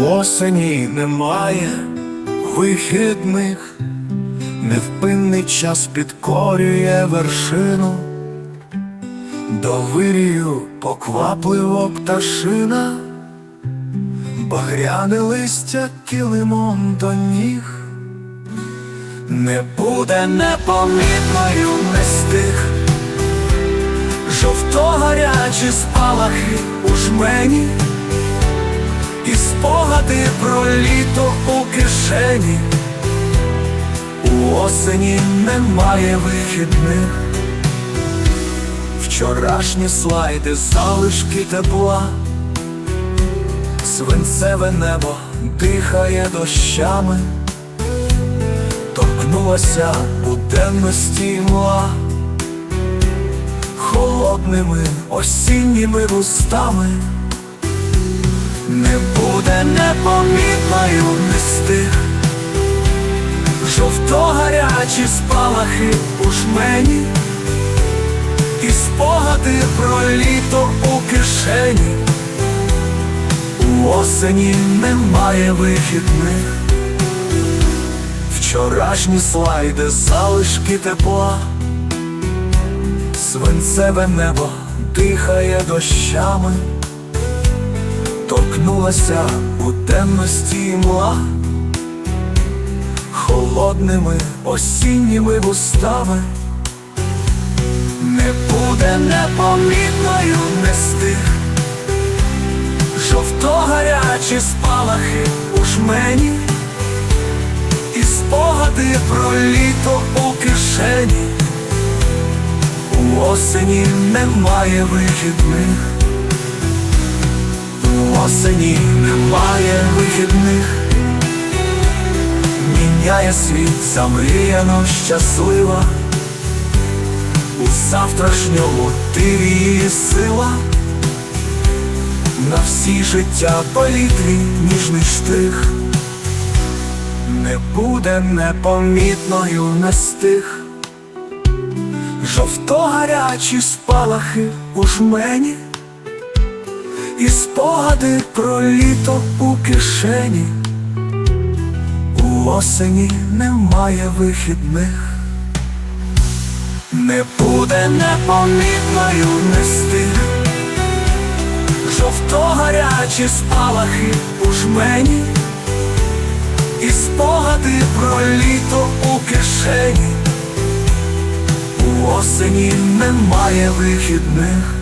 осені немає вихідних, невпинний час підкорює вершину, довирію поквапливо пташина, багряне листя килимом до ніг, не буде непомітною не стих, жовто гарячі спалахи у жмені. І про літо у кишені, у осені немає вихідних, вчорашні слайди, залишки тепла, свинцеве небо дихає дощами, торкнулася буденності мла, холодними осінніми вустами. Буде непомітною не стих Жовто гарячі спалахи у жмені. І спогади про літо у кишені. У осені немає вихідних. Вчорашні слайди, залишки тепла. Свинцеве небо дихає дощами торкнулася у темності мла, холодними осінніми вустами, не буде непомітною не стих, жовто гарячі спалахи у жмені, і спогади про літо у кишені, у осені немає вихідних. Осені немає вихідних, міняє світ замріяно щаслива, у завтрашньому ти її сила, на всі життя політрі ніжний штрих, не буде непомітною не стих, жовто гарячі спалахи у жмені. І спогади про літо у кишені, у осені немає вихідних, не буде непомітною не стих, жовто гарячі спалахи у жмені, і спогади про літо у кишені, у осені немає вихідних.